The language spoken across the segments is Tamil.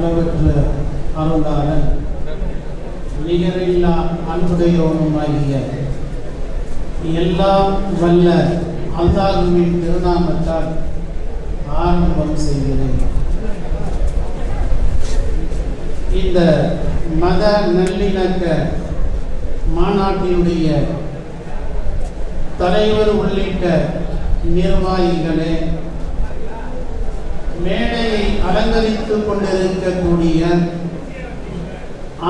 அளவற்ற அருளாளன் நிகரில்லா அன்புடையோனுமாகிய எல்லாம் வல்ல அல்லாஹுவின் திருநாமத்தால் ஆரம்பம் செய்கிறேன். இந்த மத நல்லிணக்க மாநாட்டினுடைய தலைவர் உள்ளிட்ட நிர்வாகிகளே மேடையை அலங்கரித்துக் கொண்டிருக்கக்கூடிய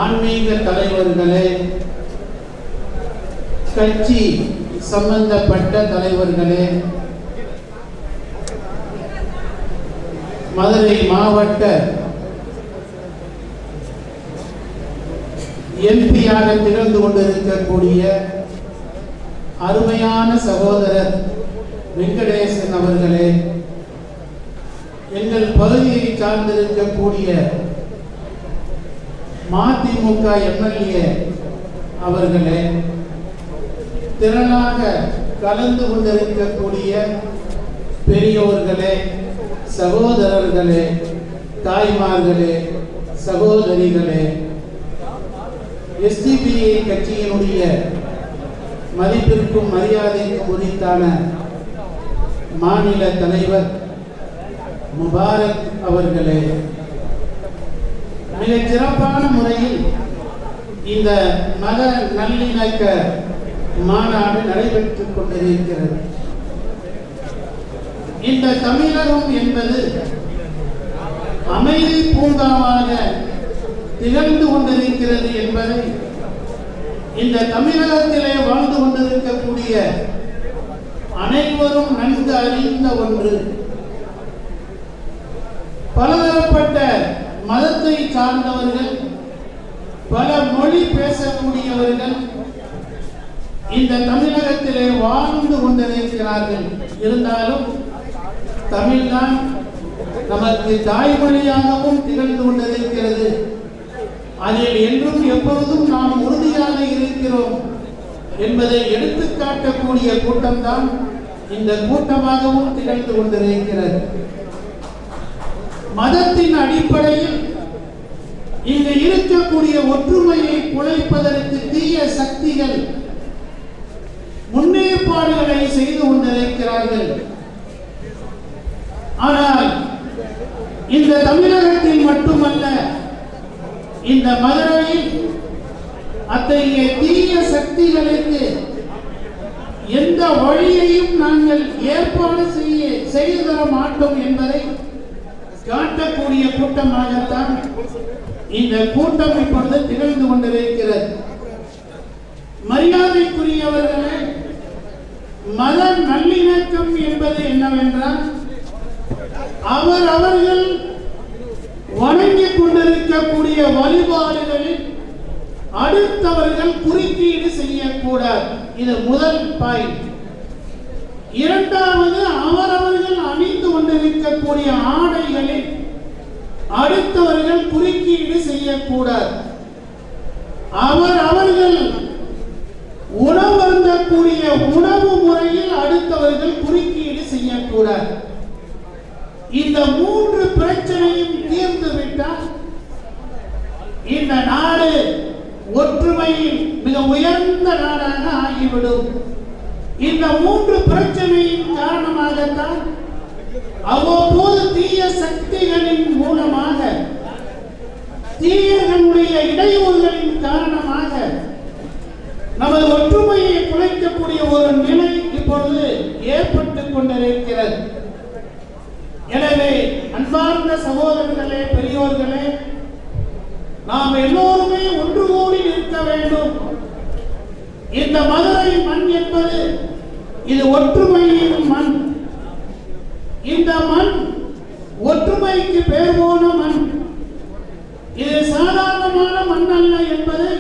ஆன்மீக தலைவர்களே கட்சி சம்பந்தப்பட்ட தலைவர்களே மதுரை மாவட்ட எம்பியாக திகழ்ந்து கொண்டிருக்கக்கூடிய அருமையான சகோதரர் வெங்கடேசன் அவர்களே எங்கள் பகுதியை சார்ந்திருக்கக்கூடிய மதிமுக எம்எல்ஏ அவர்களே திறனாக கலந்து கொண்டிருக்கக்கூடிய பெரியோர்களே சகோதரர்களே தாய்மார்களே சகோதரிகளே எஸ்டிபிஐ கட்சியினுடைய மதிப்பிற்கும் மரியாதைக்கும் உரித்தான மாநில தலைவர் முபாரக் அவர்களே மிக சிறப்பான முறையில் இந்த மத நல்லிணக்க மாநாடு நடைபெற்றுக் கொண்டிருக்கிறது. இந்த தமிழகம் என்பது அமைதி பூங்காவாக திகழ்ந்து கொண்டிருக்கிறது என்பதை இந்த தமிழகத்திலே வாழ்ந்து கொண்டிருக்கக்கூடிய அனைவரும் நன்கு அறிந்த ஒன்று. பலதரப்பட்ட மதத்தை சார்ந்தவர்கள் பல மொழி பேசக்கூடியவர்கள் இந்த தமிழகத்திலே வாழ்ந்து கொண்டிருக்கிறார்கள். இருந்தாலும் தமிழ்தான் நமக்கு தாய்மொழியாகவும் திகழ்ந்து கொண்டிருக்கிறது. அதில் என்றும் எப்பொழுதும் நாம் உறுதியாக இருக்கிறோம் என்பதை எடுத்துக்காட்டக்கூடிய கூட்டம்தான் இந்த கூட்டமாகவும் திகழ்ந்து கொண்டிருக்கிறது. மதத்தின் அடிப்படையில் இங்கு இருக்கக்கூடிய ஒற்றுமையை குலைப்பதற்கு தீய சக்திகள் முன்னேற்பாடுகளை செய்து கொண்டிருக்கிறார்கள். ஆனால் இந்த தமிழகத்தில் மட்டுமல்ல இந்த மதுரையில் அத்தகைய தீய சக்திகளுக்கு எந்த வழியையும் நாங்கள் ஏற்பாடு செய்ய செய்து தர மாட்டோம் என்பதை காட்டக்கூடிய கூட்டமாகத்தான் இந்த கூட்டம் இப்பொழுது திகழ்ந்து கொண்டிருக்கிறது. மரியாதைக்குரியவர்களே மத நல்லிணக்கம் என்பது என்னவென்றால் அவர் அவர்கள் வணங்கிக் கொண்டிருக்கக்கூடிய வழிபாடுகளில் அடுத்தவர்கள் குறுக்கீடு செய்யக்கூடாது. இது முதல் பாயிண்ட். இரண்டாவது அவரவர்கள் அணிந்து கொண்டிருக்கக்கூடிய ஆடைகளில் அடுத்தவர்கள் குறுக்கீடு செய்யக்கூடாது. அவர் அவர்கள் உணவருந்தக்கூடிய உணவு முறையில் அடுத்தவர்கள் குறுக்கீடு செய்யக்கூடாது. இந்த மூன்று பிரச்சனையும் தீர்ந்து விட்டால் இந்த நாடு ஒற்றுமையில் மிக உயர்ந்த நாடாக ஆகிவிடும். இந்த மூன்று பிரச்சனையின் காரணமாகத்தான் அவ்வப்போது தீய சக்திகளின் மூலமாக தீயர்களுடைய இடையூறுகளின் காரணமாக நமது ஒற்றுமையை குலைக்கக்கூடிய ஒரு நிலை இப்பொழுது ஏற்பட்டுக் கொண்டிருக்கிறது. எனவே அன்பார்ந்த சகோதரர்களே பெரியோர்களே நாம் எல்லோருமே ஒன்று கூடி நிற்க வேண்டும். இந்த மதுரை மண் என்பது இது ஒற்றுமையின் மண். இந்த மண் ஒற்றுமைக்கு பேர் போன மண். இது சாதாரணமான மண் அல்ல என்பதை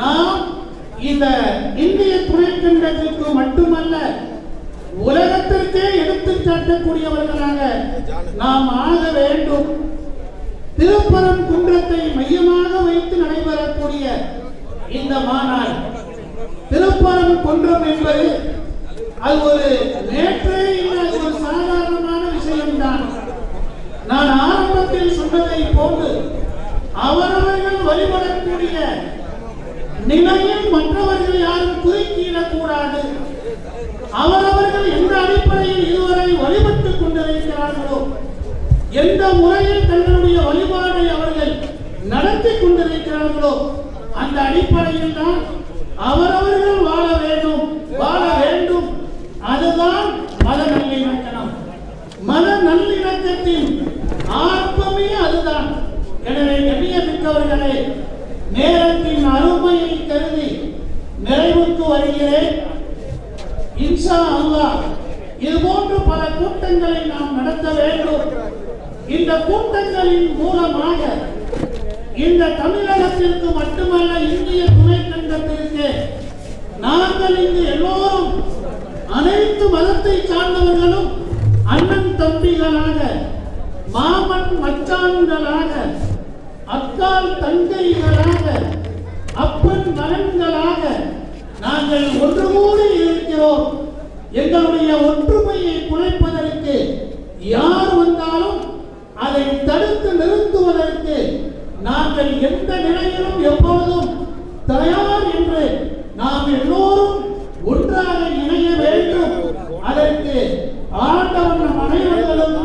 நாம் இந்த இந்திய துணைக்கண்டத்திற்கு மட்டுமல்ல உலகத்திற்கே எடுத்து காட்டக்கூடியவர்களாக நாம் ஆக வேண்டும். திருப்பரம் குன்றத்தை மையமாக வைத்து நடைபெறக்கூடிய இந்த மாநாடு திருப்பரம் குன்றம் என்பது அது ஒரு நேற்றே இல்லை ஒரு சாதாரணமான விஷயம்தான். நான் ஆரம்பத்தில் சொன்னதை போன்று அவரவர்கள் வழிபடக்கூடிய நிலையில் மற்றவர்கள் யாரும் குறுக்கிடக்கூடாது. அவரவர்கள் எந்த அடிப்படையில் இதுவரை வழிபட்டுக் கொண்டிருக்கிறார்களோ எந்த முறையில் தங்களுடைய வழிபாடை அவர்கள் நடத்தி கொண்டிருக்கிறார்களோ அந்த அடிப்படையில் தான் அவரவர்கள் வாழ வேண்டும் வாழ வேண்டும் அதுதான் மத நல்லிணக்கம் மத நல்லிணக்கத்தின் ஆரம்பமே அதுதான் எனவே கண்ணியமிக்கவர்களே நேரத்தின் அருமையை கருதி இன்ஷா அல்லாஹ் இது போன்று பல கூட்டங்களை நாம் நடத்த வேண்டும். இந்த கூட்டங்களின் மூலமாக இந்த தமிழகத்திற்கு மட்டுமல்ல இந்திய துணைக்கண்டத்திற்கு நாங்கள் இங்கு எல்லோரும் அனைத்து மதத்தை சார்ந்தவர்களும் அண்ணன் தம்பிகளாக மாமன் மச்சான்களாக அக்கால் தங்கைகளாக அப்பன் மகன்களாக நாங்கள் ஒன்று கூடி இருக்கிறோம். எங்களுடைய ஒற்றுமையை குலைப்பதற்கு யார் வந்தாலும் அதை தடுத்து நிறுத்துவதற்கு நாங்கள் எந்த நிலையிலும் எப்பொழுதும் தயார் என்று நாம் எல்லோரும் ஒன்றாக இணைய வேண்டும். அதற்கு ஆண்டவன் அனைவர்களும்